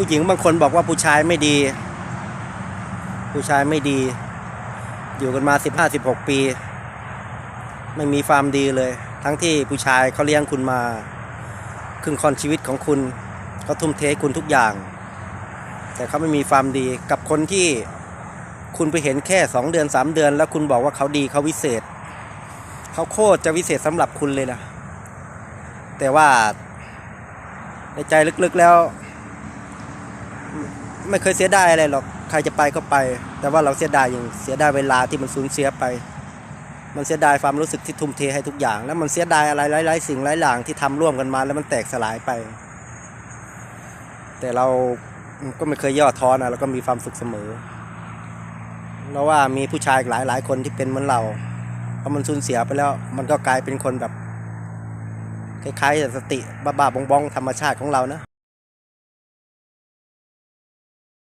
ผู้หญิงบางคนบอกว่าผู้ชายไม่ดี ผู้ชายไม่ดี อยู่กันมาสิบห้าสิบหกปี ไม่มีความดีเลย ทั้งที่ผู้ชายเขาเลี้ยงคุณมา ครึ่งคอนชีวิตของคุณเขาทุ่มเทคุณทุกอย่าง แต่เขาไม่มีความดีกับคนที่คุณไปเห็นแค่สองเดือนสามเดือน แล้วคุณบอกว่าเขาดีเขาวิเศษเขาโคตรจะวิเศษสำหรับคุณเลยนะแต่ว่าในใจลึกๆแล้ว ไม่เคยเสียดายอะไรหรอกใครจะไปก็ไป แต่ว่าเราเสียดายอย่างเสียดายเวลาที่มันสูญเสียไป มันเสียดายความรู้สึกที่ทุ่มเทให้ทุกอย่าง แล้วมันเสียดายอะไรหลายๆสิ่งหลายอย่างที่ทำร่วมกันมา แล้วมันแตกสลายไป แต่เราก็ไม่เคยย่อท้อนะเราก็มีความสุขเสมอเราว่ามีผู้ชายหลายหลายคนที่เป็นเหมือนเราพอมันสูญเสียไปแล้ว มันก็กลายเป็นคนแบบคล้ายๆสติบ้าๆบองๆธรรมชาติของเรานะ